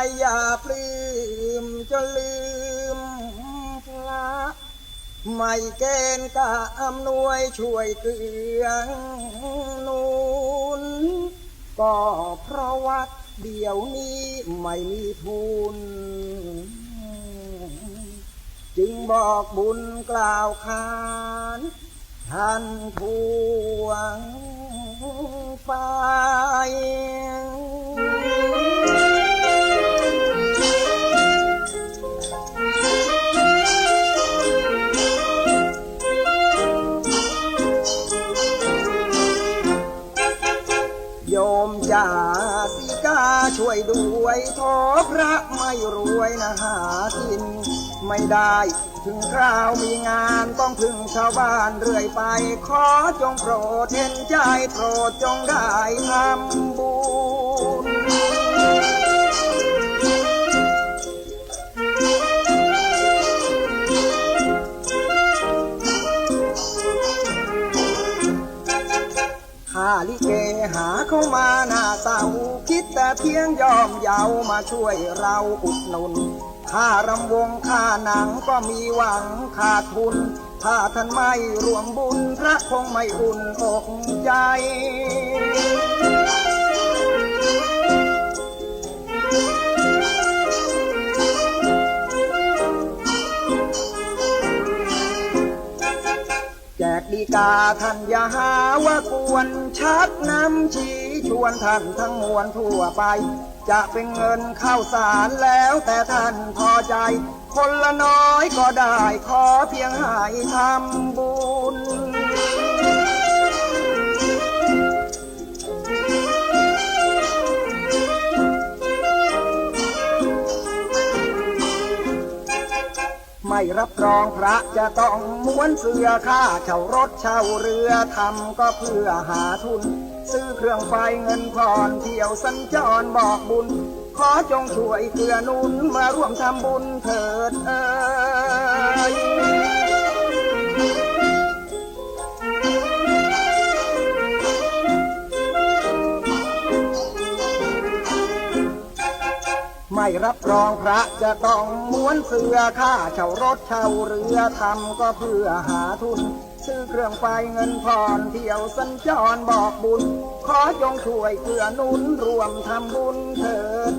ายอย่าปลื้มจนลืมพระไม่เกณฑ์กะอำนวยช่วยเกลือหนุนก็เพราะวัดเดี๋ยวนี้ไม่มีทุน จึงบอกบุญกล่าวขานท่านทวงไมยมจ่าสิกาช่วยด้วยขอพระไม่รวยนะหากิน ไม่ได้ถึงคราวมีงานต้องพึ่งชาวบ้านเรื่อยไป ขอจงโปรดเห็นใจโปรดจงได้ทำบุญ เข้ามาหน้าเศร้าคิดแต่เพียงยอมเยามาช่วยเราอุดหนุนค่ารำวงค่าหนังก็มีหวังขาดทุน ถ้าท่านไม่รวมบุญพระคงไม่อุ่นอกใจ ดีกาท่านอย่าหาว่าควรชักน้ำชี้ชวนท่านทั้งมวลทั่วไป จะเป็นเงินข้าวสารแล้วแต่ท่านพอใจ คนละน้อยก็ได้ขอเพียงให้ทำบุญ ไม่รับรองพระจะต้องม้วนเสือค่าเช่ารถเช่าเรือทำก็เพื่อหาทุน ซื้อเครื่องไฟเงินผ่อนเที่ยวสัญจรบอกบุญ ขอจงช่วยเกื้อหนุนมาร่วมทำบุญเถิดเอ่ย ไม่รับรองพระจะต้องม้วนเสือค่าเช่ารถเช่าเรือทำก็เพื่อหาทุน ซื้อเครื่องไฟเงินผ่อนเที่ยวสัญจรบอกบุญ ขอจงช่วยเกื้อนุนรวมทำบุญเถิด